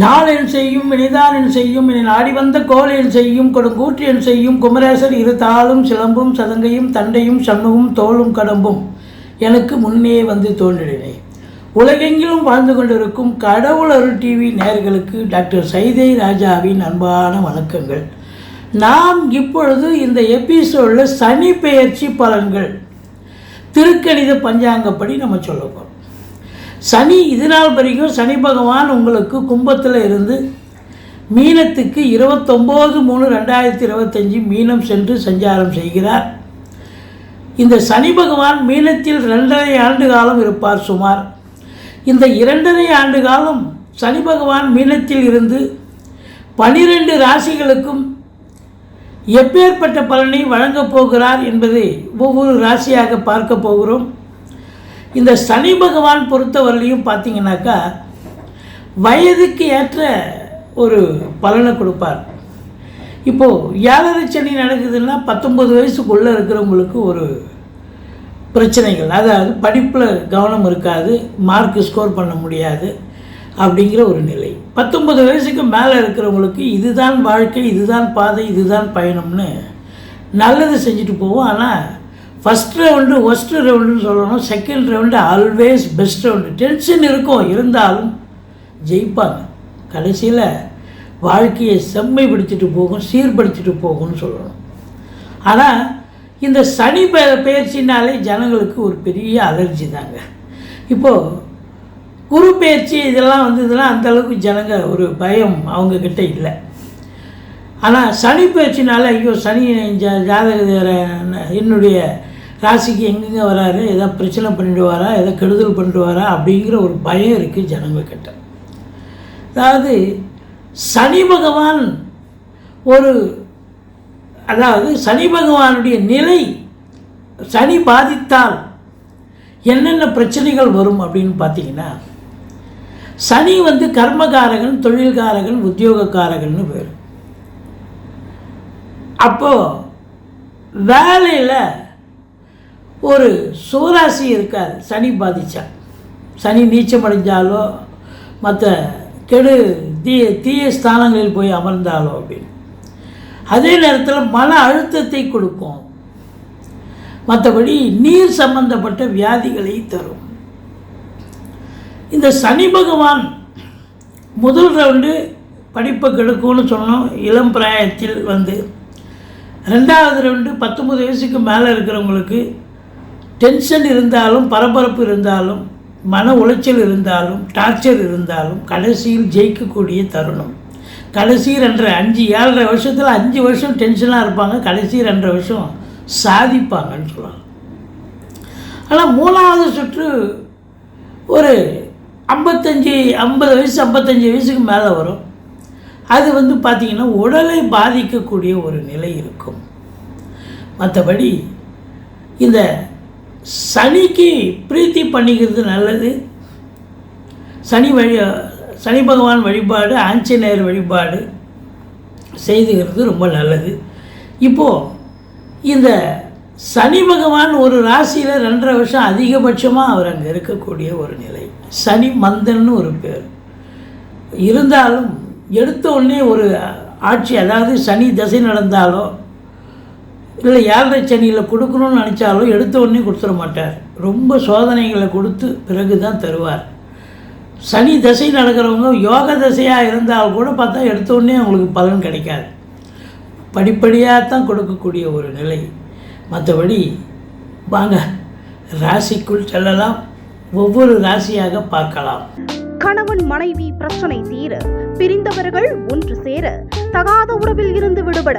நாளென் செய்யும் இனிதானென் செய்யும் இனி நாடி வந்த கோலென் செய்யும் கொடுங்கூற்றியன் செய்யும் குமரேசர் இரு தாளும் சிலம்பும் சதங்கையும் தண்டையும் சண்முகும் தோளும் கடம்பும். எனக்கு முன்னே வந்து தோன்றினே உலகெங்கிலும் வாழ்ந்து கொண்டிருக்கும் கடவுள் அருள் டிவி நேயர்களுக்கு டாக்டர் சைதை ராஜாவின் அன்பான வணக்கங்கள். நாம் இப்பொழுது இந்த எபிசோடில் சனி பெயர்ச்சி பலன்கள் திருக்கணித பஞ்சாங்கப்படி நம்ம சொல்லுவோம் சனி இது நாள் வரைக்கும் சனி பகவான் உங்களுக்கு கும்பத்தில் இருந்து மீனத்துக்கு இருபத்தொம்போது மூணு ரெண்டாயிரத்தி இருபத்தஞ்சி மீனம் சென்று சஞ்சாரம் செய்கிறார். இந்த சனி பகவான் மீனத்தில் ரெண்டரை ஆண்டு காலம் இருப்பார் சுமார். இந்த இரண்டரை ஆண்டு காலம் சனி பகவான் மீனத்தில் இருந்து பனிரெண்டு ராசிகளுக்கும் எப்பேற்பட்ட பலனை வழங்கப் போகிறார் என்பதை ஒவ்வொரு ராசியாக பார்க்க போகிறோம். இந்த சனி பகவான் பொறுத்தவரையிலையும் பார்த்தீங்கன்னாக்கா வயதுக்கு ஏற்ற ஒரு பலனை கொடுப்பார். இப்போது ஏழரை சனி நடக்குதுன்னா பத்தொம்பது வயசுக்குள்ளே இருக்கிறவங்களுக்கு ஒரு பிரச்சனைகள். அதாவது படிப்பில் கவனம் இருக்காது மார்க் ஸ்கோர் பண்ண முடியாது அப்படிங்கிற ஒரு நிலை. பத்தொம்பது வயசுக்கு மேலே இருக்கிறவங்களுக்கு இதுதான் வாழ்க்கை இதுதான் பாதை இதுதான் பயணம்னு நல்லது செஞ்சுட்டு போவோம். ஆனால் ஃபஸ்ட் ரவுண்டு ஒஸ்ட் ரவுண்டுன்னு சொல்லணும். Second round always best round tension இருக்கும். இருந்தாலும் ஜெயிப்பாங்க. கடைசியில் வாழ்க்கையை செம்மைப்படுத்திட்டு போகும் சீர்படுத்திட்டு போகும்னு சொல்லணும். ஆனால் இந்த சனி பெ பயிற்சினாலே ஜனங்களுக்கு ஒரு பெரிய அலர்ஜி தாங்க. இப்போது குரு பயிற்சி இதெல்லாம் வந்ததுன்னா அந்தளவுக்கு ஜனங்க ஒரு பயம் அவங்கக்கிட்ட இல்லை. ஆனால் சனி பயிற்சினால ஐயோ சனி ஜாதக என்னுடைய ராசிக்கு எங்கெங்கே வராரு ஏதோ பிரச்சனை பண்ணிடுவாரா ஏதோ கெடுதல் பண்ணிடுவாரா அப்படிங்கிற ஒரு பயம் இருக்குது ஜனங்கக்கிட்ட அதாவது சனி பகவான் ஒரு அதாவது சனி பகவானுடைய நிலை சனி பாதித்தால் என்னென்ன பிரச்சனைகள் வரும் அப்படின்னு பார்த்தீங்கன்னா சனி வந்து கர்மகாரகன் தொழில்காரகன் உத்தியோகக்காரகன்னு பேர். அப்போது வேலையில் ஒரு சூராசி இருக்காது சனி பாதித்தா சனி நீச்சம் அடைஞ்சாலோ மற்ற கெடு தீய தீய ஸ்தானங்களில் போய் அமர்ந்தாலோ அப்படின்னு அதே நேரத்தில் மன அழுத்தத்தை கொடுக்கும். மற்றபடி நீர் சம்பந்தப்பட்ட வியாதிகளை தரும். இந்த சனி பகவான் முதல் ரவுண்டு படிப்பை கெடுக்கும்னு சொன்னோம் இளம் பிராயத்தில் வந்து. ரெண்டாவது ரவுண்டு பத்தொம்பது வயசுக்கு மேலே இருக்கிறவங்களுக்கு டென்ஷன் இருந்தாலும் பரபரப்பு இருந்தாலும் மன உளைச்சல் இருந்தாலும் டார்ச்சர் இருந்தாலும் கடைசியில் ஜெயிக்கக்கூடிய தருணம். கடைசி ரெண்டரை அஞ்சு ஏழரை வருஷத்தில் அஞ்சு வருஷம் டென்ஷனாக இருப்பாங்க. கடைசி ரெண்டரை வருஷம் சாதிப்பாங்கன்னு சொல்லலாம் ஆனால் மூணாவது சுற்று ஒரு ஐம்பத்தஞ்சு ஐம்பது வயசு ஐம்பத்தஞ்சு வயசுக்கு மேலே வரும். அது வந்து பார்த்திங்கன்னா உடலை பாதிக்கக்கூடிய ஒரு நிலை இருக்கும். மற்றபடி இந்த சனிக்கு பிரீத்தி பண்ணிக்கிறது நல்லது. சனி வழி சனி பகவான் வழிபாடு ஆஞ்சநேயர் வழிபாடு செய்துகிறது ரொம்ப நல்லது. இப்போது இந்த சனி பகவான் ஒரு ராசியில் ரெண்டரை வருஷம் அதிகபட்சமாக அவர் அங்கே இருக்கக்கூடிய ஒரு நிலை. சனி மந்தன்னு ஒரு பேர். இருந்தாலும் எடுத்த உடனே ஒரு ஆட்சி அதாவது சனி தசை நடந்தாலோ இல்லை ஏழரை சனியில் கொடுக்கணும்னு நினச்சாலும் எடுத்த உடனே கொடுத்துட மாட்டார். ரொம்ப சோதனைகளை கொடுத்து பிறகு தான் தருவார். சனி தசை நடக்கிறவங்க யோக தசையாக இருந்தால் கூட பார்த்தா எடுத்த உடனே அவங்களுக்கு பலன் கிடைக்காது. படிப்படியாக தான் கொடுக்கக்கூடிய ஒரு நிலை. மற்றபடி வாங்க ராசிக்குள் செல்லலாம். ஒவ்வொரு ராசியாக பார்க்கலாம். கணவன் மனைவி பிரச்சனை தீர பிரிந்தவர்கள் ஒன்று சேர தகாத உறவில் இருந்து விடுபட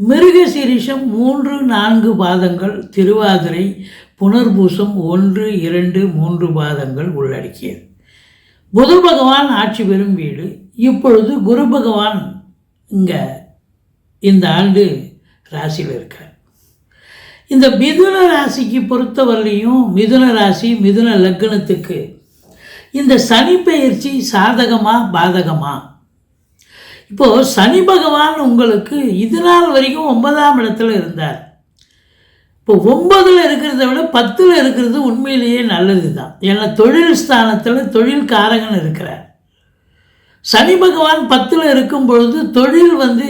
மிருகசீரிஷம் மூன்று நான்கு பாதங்கள் திருவாதிரை புனர்பூசம் ஒன்று இரண்டு மூன்று பாதங்கள் உள்ளடக்கியது. புத பகவான் ஆட்சி பெறும் வீடு. இப்பொழுது குரு பகவான் இங்கே இந்த ஆண்டு ராசியில் இருக்கார். இந்த மிதுன ராசிக்கு பொறுத்தவரையிலையும் மிதுன ராசி மிதுன லக்னத்துக்கு இந்த சனி பெயர்ச்சி சாதகமாக பாதகமாக இப்போது சனி பகவான் உங்களுக்கு இது நாள் வரைக்கும் ஒன்பதாம் இடத்துல இருந்தார். இப்போ ஒன்பதில் இருக்கிறத விட பத்தில் இருக்கிறது உண்மையிலேயே நல்லது தான் ஏன்னா தொழில் ஸ்தானத்தில் தொழில் காரகன் இருக்கிறார். சனி பகவான் பத்தில் இருக்கும் பொழுது தொழில் வந்து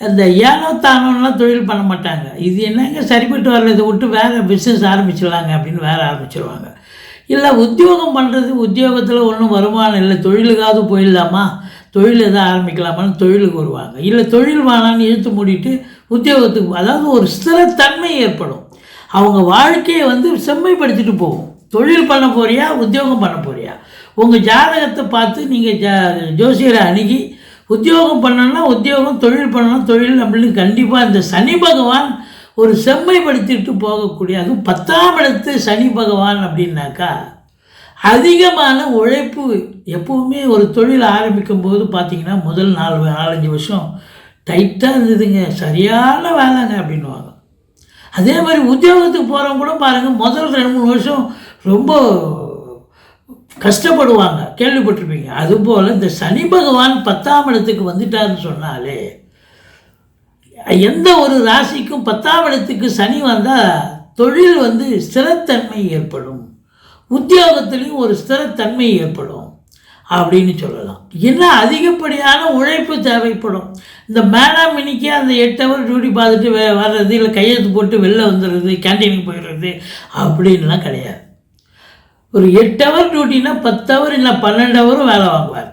அந்த ஏனோ தானோலாம் தொழில் பண்ண மாட்டாங்க. இது என்னங்க சரிப்பட்டு வரல இதை விட்டு வேறு பிஸ்னஸ் ஆரம்பிச்சிடலாங்க அப்படின்னு வேறு ஆரம்பிச்சிருவாங்க. இல்லை உத்தியோகம் பண்ணுறது உத்தியோகத்தில் ஒன்றும் வருமானம் இல்லை தொழிலுக்காவது போயிடலாமா? தொழில் எதாவது ஆரம்பிக்கலாமான்னு தொழிலுக்கு வருவாங்க. இல்லை தொழில் வேணான்னு இழுத்து மூடிட்டு உத்தியோகத்துக்கு அதாவது ஒரு ஸ்திரத்தன்மை ஏற்படும். அவங்க வாழ்க்கையை வந்து செம்மைப்படுத்திட்டு போகும். தொழில் பண்ண போறியா உத்தியோகம் பண்ண போறியா? உங்கள் ஜாதகத்தை பார்த்து நீங்கள் ஜா ஜோசியரை அணுகி உத்தியோகம் பண்ணணும்னா உத்தியோகம் தொழில் பண்ணணும் தொழில். அப்படின்னு கண்டிப்பாக இந்த சனி பகவான் ஒரு செம்மைப்படுத்திட்டு போகக்கூடிய அதுவும் பத்தாம் இடத்து சனி பகவான் அப்படின்னாக்கா அதிகமான உழைப்பு எப்போவுமே ஒரு தொழில் ஆரம்பிக்கும் போது பார்த்தீங்கன்னா முதல் நாலு நாலஞ்சு வருஷம் டைட்டாக இருந்ததுங்க. சரியான வேலைங்க அப்படின்வாங்க அதே மாதிரி உத்தியோகத்துக்கு போகிறவங்க கூட பாருங்கள் முதல் ரெண்டு மூணு வருஷம் ரொம்ப கஷ்டப்படுவாங்க. கேள்விப்பட்டிருப்பீங்க. அதுபோல் இந்த சனி பகவான் பத்தாம் இடத்துக்கு வந்துட்டாருன்னு சொன்னாலே எந்த ஒரு ராசிக்கும் பத்தாம் இடத்துக்கு சனி வந்தால் தொழில் வந்து ஸ்திரத்தன்மை ஏற்படும். உத்தியோகத்திலையும் ஒரு ஸ்திரத்தன்மை ஏற்படும் அப்படின்னு சொல்லலாம். என்ன அதிகப்படியான உழைப்பு தேவைப்படும். இந்த மேடம் இன்னைக்கு அந்த எட்டு ஹவர் டியூட்டி பார்த்துட்டு வே வர்றது இல்லை கையெழுத்து போட்டு வெளில வந்துடுறது கேன்டீனுக்கு போயிடுறது அப்படின்லாம் கிடையாது. ஒரு எட்டு ஹவர் டியூட்டினா பத்து ஹவர் இல்லை பன்னெண்டு ஹவரும் வேலை வாங்குவார்.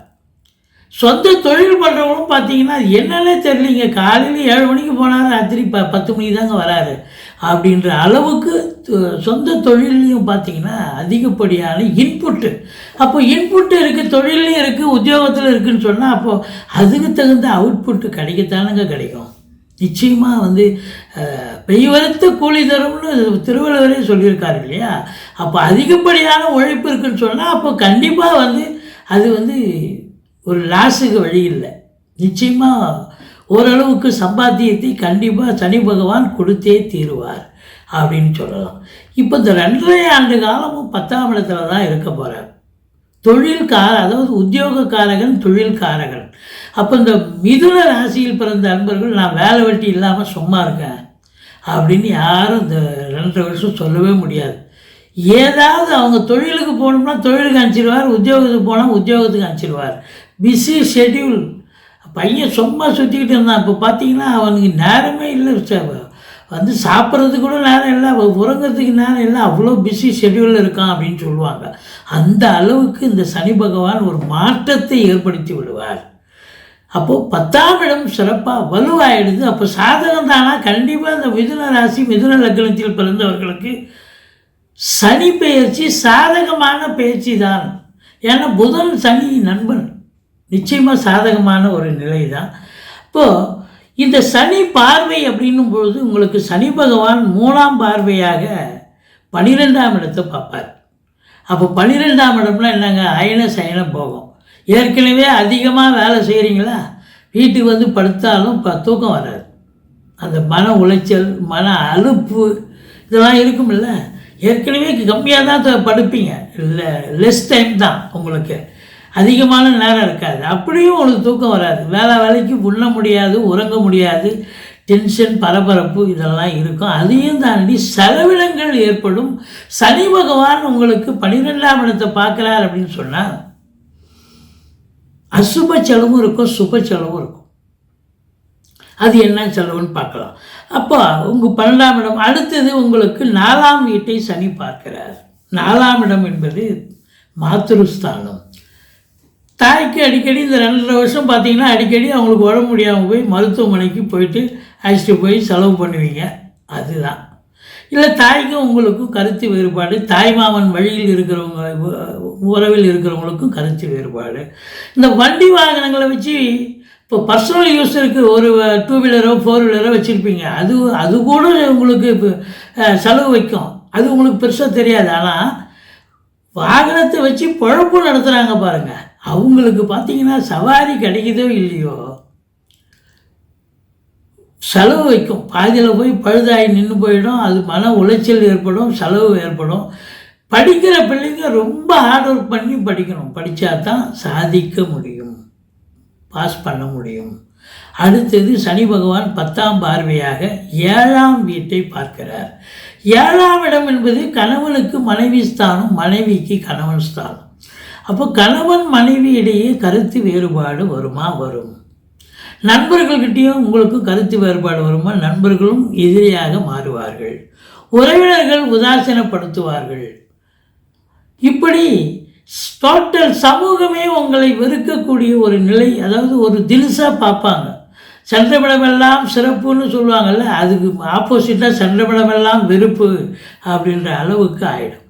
சொந்த தொழில் பண்ணுறவங்களும் பார்த்தீங்கன்னா அது என்னன்னே தெரியலிங்க. காலையில் ஏழு மணிக்கு போனார் ராத்திரி ப பத்து மணிக்கு தாங்க வராரு. அப்படின்ற அளவுக்கு சொந்த தொழிலையும் பார்த்தீங்கன்னா அதிகப்படியான இன்புட்டு அப்போ இன்புட்டு இருக்குது தொழிலையும் இருக்குது உத்தியோகத்தில் இருக்குதுன்னு சொன்னால் அப்போது அதுக்கு தகுந்த அவுட்புட்டு கிடைக்கத்தானுங்க கிடைக்கும். நிச்சயமாக வந்து அஹ், கூலி தரும்னு திருவள்ளுவரே சொல்லியிருக்காரு இல்லையா? அப்போ அதிகப்படியான உழைப்பு இருக்குன்னு சொன்னால் அப்போ கண்டிப்பாக வந்து அது வந்து ஒரு லாஸுக்கு வழி இல்லை. நிச்சயமாக ஓரளவுக்கு சம்பாத்தியத்தை கண்டிப்பாக சனி பகவான் கொடுத்தே தீருவார். அப்படின்னு சொல்லலாம். இப்போ இந்த ரெண்டரை ஆண்டு காலமும் பத்தாம் இடத்துல தான் இருக்க போகிறார் தொழில்கார அதாவது உத்தியோகக்காரகன் தொழில்காரகன். அப்போ இந்த மிதுன ராசியில் பிறந்த அன்பர்கள் நான் வேலை வெட்டி இல்லாமல் சும்மா இருக்கேன் அப்படின்னு யாரும் இந்த ரெண்டரை வருஷம் சொல்லவே முடியாது. ஏதாவது அவங்க தொழிலுக்கு போகணும்னா தொழிலுக்கு அனுப்பிச்சிடுவார் உத்தியோகத்துக்கு போனால் உத்தியோகத்துக்கு அனுப்பிச்சிடுவார். பிஸி ஷெட்யூல் பையன் சும்மா சுற்றிக்கிட்டு இருந்தான். இப்போ பார்த்தீங்கன்னா அவனுக்கு நேரமே இல்லை ச- வந்து சாப்பிட்றதுக்கு கூட நேரம் இல்லை உறங்கிறதுக்கு நேரம் இல்லை அவ்வளோ பிஸி ஷெட்யூலில் இருக்கான் அப்படின்னு சொல்லுவாங்க. அந்த அளவுக்கு இந்த சனி பகவான் ஒரு மாற்றத்தை ஏற்படுத்தி விடுவார். அப்போது பத்தாம் இடம் சிறப்பாக வலுவாயிடுது. அப்போ சாதகம் தானா? கண்டிப்பாக இந்த மிதுன ராசி மிதுன லக்னத்தில் பிறந்தவர்களுக்கு சனி பெயர்ச்சி சாதகமான பெயர்ச்சி தான். ஏன்னா புதன் சனி நண்பன். நிச்சயமாக சாதகமான ஒரு நிலை தான் இப்போது இந்த சனி பார்வை அப்படின்னும் பொழுது உங்களுக்கு சனி பகவான் மூணாம் பார்வையாக பனிரெண்டாம் இடத்தை பார்ப்பார். அப்போ பன்னிரெண்டாம் இடம்னா என்னங்க? அயன சயன போகும். ஏற்கனவே அதிகமாக வேலை செய்கிறீங்களா வீட்டுக்கு வந்து படுத்தாலும் இப்போ தூக்கம் வராது. அந்த மன உளைச்சல் மன அலுப்பு இதெல்லாம் இருக்கும்ல? ஏற்கனவே கம்மியாக தான் படுப்பீங்க. இல்லை லெஸ் டைம் தான் உங்களுக்கு. அதிகமான நேரம் இருக்காது. அப்படியும் உங்களுக்கு தூக்கம் வராது. வேலை வேலைக்கு உண்ண முடியாது உறங்க முடியாது டென்ஷன் பரபரப்பு இதெல்லாம் இருக்கும். அதையும் தாண்டி செலவினங்கள் ஏற்படும். சனி பகவான் உங்களுக்கு பனிரெண்டாம் இடத்தை பார்க்குறார் அப்படின்னு சொன்னால் அசுப செலவும் இருக்கும் சுப செலவும் இருக்கும். அது என்ன செலவுன்னு பார்க்கலாம். அப்போ உங்கள் பன்னெண்டாம் இடம் அடுத்தது உங்களுக்கு நாலாம் வீட்டை சனி பார்க்கிறார். நாலாம் இடம் என்பது மாத்திருஸ்தானம் தாய்க்கு அடிக்கடி இந்த ரெண்டரை வருஷம் பார்த்தீங்கன்னா அடிக்கடி அவங்களுக்கு உடம்பு முடியாமல் போய் மருத்துவமனைக்கு போயிட்டு அழைச்சிட்டு போய் செலவு பண்ணுவீங்க. அதுதான். இல்லை தாய்க்கும் உங்களுக்கும் கருத்து வேறுபாடு. தாய்மாமன் வழியில் இருக்கிறவங்க உறவில் இருக்கிறவங்களுக்கும் கருத்து வேறுபாடு. இந்த வண்டி வாகனங்களை வச்சு இப்போ பர்சனல் யூஸருக்கு ஒரு டூ வீலரோ ஃபோர் வீலரோ வச்சுருப்பீங்க. அது அது கூட உங்களுக்கு இப்போ செலவு வைக்கும். அது உங்களுக்கு பெருசாக தெரியாது. ஆனால் வாகனத்தை வச்சு பழப்பும் நடத்துகிறாங்க பாருங்கள் அவங்களுக்கு பார்த்தீங்கன்னா சவாரி கிடைக்குதோ இல்லையோ? செலவு வைக்கும். பாதியில் போய் பழுதாகி நின்று போயிடும். அது மன உளைச்சல் ஏற்படும் செலவு ஏற்படும். படிக்கிற பிள்ளைங்க ரொம்ப ஹார்ட் ஒர்க் பண்ணி படிக்கணும். படித்தா தான் சாதிக்க முடியும். பாஸ் பண்ண முடியும். அடுத்தது சனி பகவான் பத்தாம் பார்வையாக ஏழாம் வீட்டை பார்க்கிறார். ஏழாம் இடம் என்பது கணவனுக்கு மனைவி ஸ்தானம் மனைவிக்கு கணவன் ஸ்தானம். அப்போ கணவன் மனைவி இடையே கருத்து வேறுபாடு வருமா? வரும். நண்பர்கள்கிட்டயும் உங்களுக்கு கருத்து வேறுபாடு வருமா? நண்பர்களும் எதிரியாக மாறுவார்கள். உறவினர்கள் உதாசீனப்படுத்துவார்கள். இப்படி டோட்டல் சமூகமே உங்களை வெறுக்கக்கூடிய ஒரு நிலை அதாவது ஒரு தில்ஸாக பார்ப்பாங்க. சந்திரபடமெல்லாம் சிறப்புன்னு சொல்லுவாங்கள்ல அதுக்கு ஆப்போசிட்டாக சந்திரபடமெல்லாம் வெறுப்பு அப்படின்ற அளவுக்கு ஆயிடும்.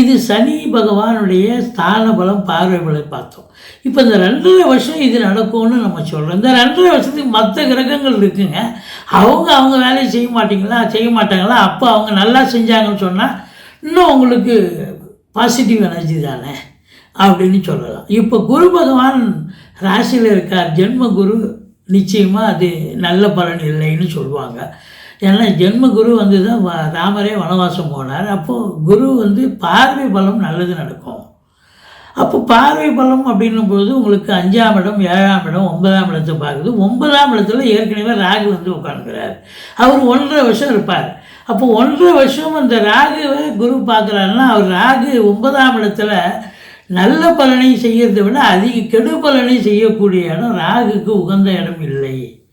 இது சனி பகவானுடைய ஸ்தான பலம் பார்வை பலம் பார்த்தோம். இப்போ இந்த ரெண்டரை வருஷம் இது நடக்கும்னு நம்ம சொல்கிறோம் இந்த ரெண்டரை வருஷத்துக்கு மற்ற கிரகங்கள் இருக்குங்க. அவங்க அவங்க வேலையை செய்ய மாட்டீங்களா? செய்ய மாட்டாங்களா? அப்போ அவங்க நல்லா செஞ்சாங்கன்னு சொன்னால் இன்னும் உங்களுக்கு பாசிட்டிவ் எனர்ஜி தானே அப்படின்னு சொல்லலாம். இப்போ குரு பகவான் ராசியில் இருக்கார். ஜென்ம குரு நிச்சயமாக அது நல்ல பலன் இல்லைன்னு சொல்லுவாங்க. ஏன்னா ஜென்ம குரு வந்து தான் வ- ராமரே வனவாசம் போனார். அப்போது குரு வந்து பார்வை பலம் நல்லது நடக்கும். அப்போ பார்வை பலம் அப்படின்னும் போது உங்களுக்கு அஞ்சாம் இடம் ஏழாம் இடம் ஒன்பதாம் இடத்தை பார்க்குது. ஒன்பதாம் இடத்துல ஏற்கனவே ராகு வந்து உட்காந்துக்கிறார் அவர் ஒன்றரை வருஷம் இருப்பார். அப்போ ஒன்றரை வருஷம் அந்த ராகுவை குரு பார்க்குறாருன்னா அவர் ராகு ஒன்பதாம் இடத்துல நல்ல பலனை செய்கிறத விட அதிக கெடு பலனை செய்யக்கூடிய இடம் ராகுக்கு உகந்த இடம் இல்லை.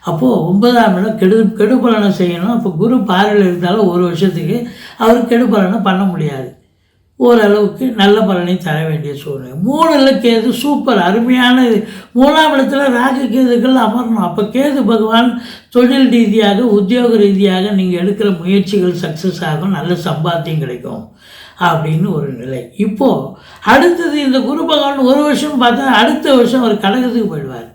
அப்போது ஒன்பதாம் இடம் கெடு கெடுபலனை செய்யணும். அப்போ குரு பார்வையில் இருந்தாலும் ஒரு வருஷத்துக்கு அவர் கெடுபலனை பண்ண முடியாது. ஓரளவுக்கு நல்ல பலனை தர வேண்டிய சூழ்நிலை. மூணில் கேது சூப்பர். அருமையான இது. மூணாம் இடத்துல ராகு கேதுகள் அமரணும். அப்போ கேது பகவான் தொழில் ரீதியாக உத்தியோக ரீதியாக நீங்கள் எடுக்கிற முயற்சிகள் சக்ஸஸ் ஆகும். நல்ல சம்பாத்தியம் கிடைக்கும் அப்படின்னு ஒரு நிலை. இப்போது அடுத்தது இந்த குரு பகவான் ஒரு வருஷம் பார்த்தா அடுத்த வருஷம் அவர் கடகத்துக்கு போயிடுவார்.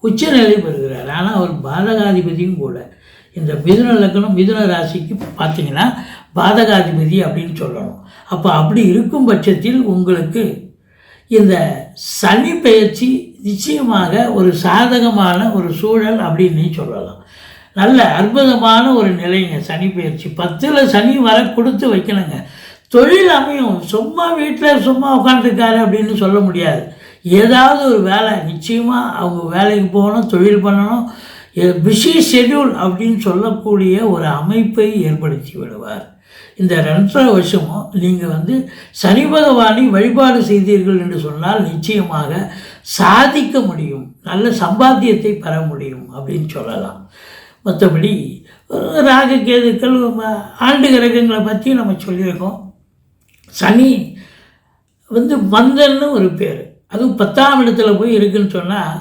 உச்சநிலை பெறுகிறார் ஆனால் அவர் பாதகாதிபதியும் கூட. இந்த மிதுன லக்கணம் மிதுன ராசிக்கு பார்த்தீங்கன்னா பாதகாதிபதி அப்படின்னு சொல்லணும். அப்போ அப்படி இருக்கும் பட்சத்தில் உங்களுக்கு இந்த சனி பெயர்ச்சி நிச்சயமாக ஒரு சாதகமான ஒரு சூழல் அப்படின்னு சொல்லலாம். நல்ல அற்புதமான ஒரு நிலைங்க சனி பெயர்ச்சி. பத்தில் சனி வர கொடுத்து வைக்கணுங்க. தொழில் அமையும். சும்மா வீட்டில் சும்மா உட்காந்துருக்காரு அப்படின்னு சொல்ல முடியாது. ஏதாவது ஒரு வேலை நிச்சயமாக அவங்க வேலைக்கு போகணும் தொழில் பண்ணணும் பிஸி ஷெட்யூல் அப்படின்னு சொல்லக்கூடிய ஒரு அமைப்பை ஏற்படுத்தி விடுவார். இந்த ரெண்டரை வருஷமும் நீங்கள் வந்து சனி பகவானை வழிபாடு செய்தீர்கள் என்று சொன்னால் நிச்சயமாக சாதிக்க முடியும் நல்ல சம்பாத்தியத்தை பெற முடியும் அப்படின்னு சொல்லலாம். மற்றபடி ராக கேதுக்கள் ஆண்டு கிரகங்களை பற்றி நம்ம சொல்லியிருக்கோம். சனி வந்து மந்தன்னு ஒரு பேர். அதுவும் பத்தாம் இடத்துல போய் இருக்குன்னு சொன்னால்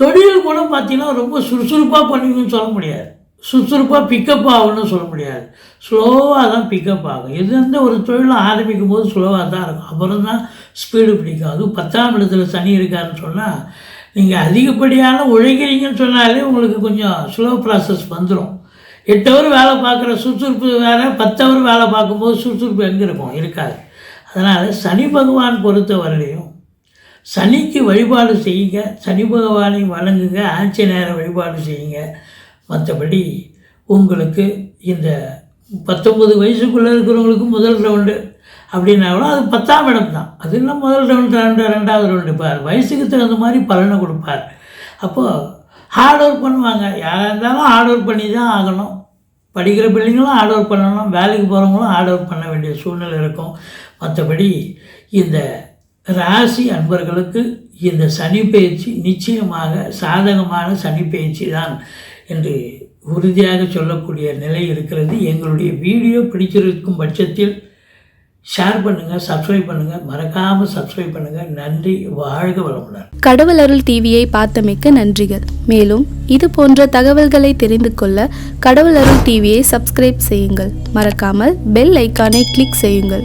தொழில் கூட பார்த்தீங்கன்னா ரொம்ப சுறுசுறுப்பாக பண்ணுவீங்கன்னு சொல்ல முடியாது. சுறுசுறுப்பாக பிக்கப் ஆகும்னு சொல்ல முடியாது. ஸ்லோவாக தான் பிக்கப் ஆகும். எந்தெந்த ஒரு தொழிலும் ஆரம்பிக்கும் போது ஸ்லோவாக தான் இருக்கும். அப்புறம் தான் ஸ்பீடு பிடிக்கும். அதுவும் பத்தாம் இடத்துல சனி இருக்காருன்னு சொன்னால் நீங்கள் அதிகப்படியான உழைக்கிறீங்கன்னு சொன்னாலே உங்களுக்கு கொஞ்சம் ஸ்லோ ப்ராசஸ் வந்துடும் எட்டு ஹவர் வேலை பார்க்குற சுறுசுறுப்பு வேறு பத்து ஹவர் வேலை பார்க்கும்போது சுறுசுறுப்பு எங்கே இருக்கும்? இருக்காது. அதனால் சனி பகவான் பொறுத்தவரையிலையும் சனிக்கு வழிபாடு செய்யுங்க. சனி பகவானை வணங்குங்க. ஆஞ்சநேயரை வழிபாடு செய்யுங்க. மற்றபடி உங்களுக்கு இந்த பத்தொம்பது வயசுக்குள்ளே இருக்கிறவங்களுக்கு முதல் ரவுண்டு அப்படின்னா கூட அது பத்தாம் இடம் தான். அது இல்லை முதல் ரவுண்டு ரெண்டு ரெண்டாவது ரவுண்டு பார். வயசுக்கு தகுந்த மாதிரி பலனை கொடுப்பார். அப்போது ஹார்ட் ஒர்க் பண்ணுவாங்க. யாராக இருந்தாலும் ஹார்ட் ஒர்க் பண்ணி தான் ஆகணும். படிக்கிற பிள்ளைங்களும் ஹார்ட் ஒர்க் பண்ணணும். வேலைக்கு போகிறவங்களும் ஹார்ட் ஒர்க் பண்ண வேண்டிய சூழ்நிலை இருக்கும். மற்றபடி இந்த ராசி அன்பர்களுக்கு இந்த சனி பயிற்சி நிச்சயமாக சாதகமான சனி பயிற்சி தான் என்று உறுதியாக சொல்லக்கூடிய நிலை இருக்கிறது. எங்களுடைய வீடியோ பிடிச்சிருக்கும் பட்சத்தில் ஷேர் பண்ணுங்கள் சப்ஸ்கிரைப் பண்ணுங்கள் மறக்காமல் சப்ஸ்கிரைப் பண்ணுங்கள் நன்றி வாழ்க வளமுடன். கடவுள் அருள் டிவியை பார்த்தமைக்க நன்றிகள். மேலும் இது போன்ற தகவல்களை தெரிந்து கொள்ள கடவுள் அருள் டிவியை சப்ஸ்கிரைப் செய்யுங்கள். மறக்காமல் பெல் ஐக்கானை கிளிக் செய்யுங்கள்.